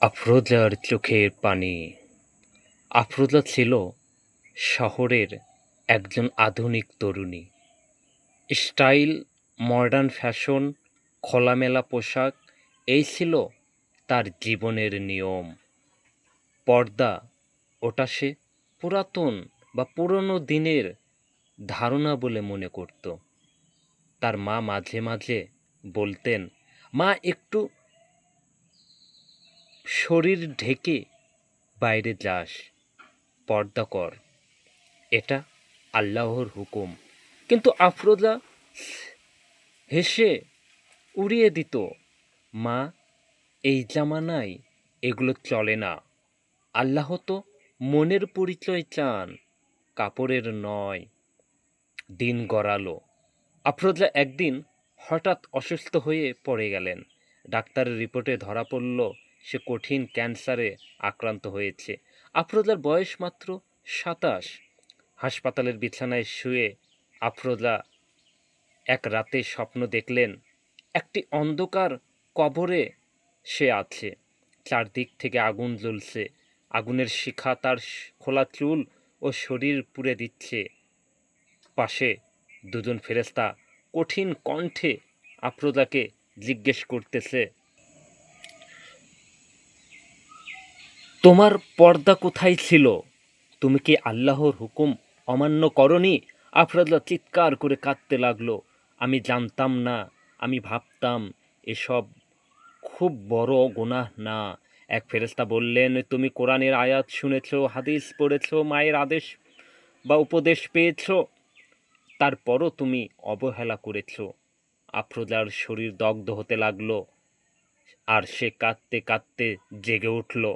আফরোজার চোখের পানি। আফরোজা ছিল শহরের একজন আধুনিক তরুণী। স্টাইল, মডার্ন ফ্যাশন, খোলামেলা পোশাক, এই ছিল তার জীবনের নিয়ম। পর্দা, ওটা সে পুরাতন বা পুরনো দিনের ধারণা বলে মনে করত। তার মা মাঝে মাঝে বলতেন, মা, একটু শরীর ঢেকে বাইরে যাস, পর্দা কর। এটা আল্লাহর হুকুম। কিন্তু আফরোজা হেসে উড়িয়ে দিত, মা, এই জামানায় এগুলো চলে না। আল্লাহ তো মনের পরিচয় চান, কাপড়ের নয়, দিন গড়ালো। আফরোজা একদিন হঠাৎ অসুস্থ হয়ে পড়ে গেলেন। ডাক্তারের রিপোর্টে ধরা পড়ল সে কঠিন ক্যান্সারে আক্রান্ত হয়েছে। আফরোজার বয়স মাত্র সাতাশ। হাসপাতালের বিছানায় শুয়ে আফরোজা এক রাতে স্বপ্ন দেখলেন, একটি অন্ধকার কবরে সে আছে। চারদিক থেকে আগুন জ্বলছে। আগুনের শিখা তার খোলা চুল ও শরীর পুড়ে দিচ্ছে। পাশে দুজন ফেরেস্তা কঠিন কণ্ঠে আফরোজাকে জিজ্ঞেস করতেছে তোমার পর্দা কোথায় ছিল? তুমি কি আল্লাহর হুকুম অমান্য করনি? আফরোজা চিৎকার করে কাঁদতে লাগল। আমি জানতাম না, আমি ভাবতাম, এসব খুব বড় গুনাহ না। এক ফেরেস্তা বললেন, তুমি কোরআনের আয়াত শুনেছো, হাদিস পড়েছো, মায়ের আদেশ বা উপদেশ পেয়েছ? তারপরও তুমি অবহেলা করেছ। আফরোজার শরীর দগ্ধ হতে লাগল। আর সে কাঁদতে কাঁদতে জেগে উঠল।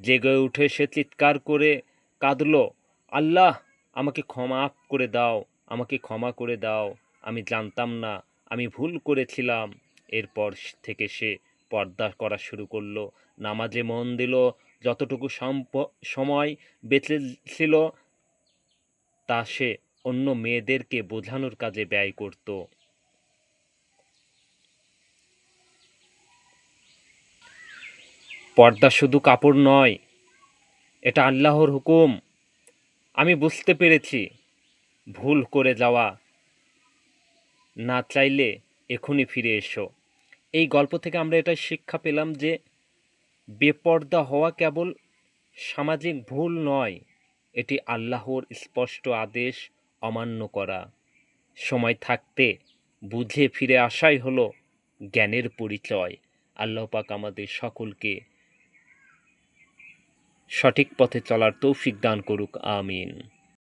জেগে উঠে সে চিৎকার করে কাঁদলো, আল্লাহ, আমাকে ক্ষমা করে দাও, আমাকে ক্ষমা করে দাও। আমি জানতাম না, আমি ভুল করেছিলাম। এরপর থেকে সে পর্দা করা শুরু করল। নামাজে মন দিল, যতটুকু সময় বেঁচে ছিল তা সে অন্য মেয়েদেরকে বোঝানোর কাজে ব্যয় করত। পর্দা শুধু কাপড় নয়, এটা আল্লাহর হুকুম। আমি বুঝতে পেরেছি, ভুল করে যাওয়া। না চাইলে এখনই ফিরে এসো। এই গল্প থেকে আমরা এটা শিক্ষা পেলাম যে, বেপর্দা হওয়া কেবল সামাজিক ভুল নয়, এটি আল্লাহর স্পষ্ট আদেশ অমান্য করা। সময় থাকতে বুঝে ফিরে আসাই হলো জ্ঞানের পরিচয়। আল্লাহ পাক আমাদের সকলকে সঠিক পথে চলার তৌফিক দান করুক আমিন।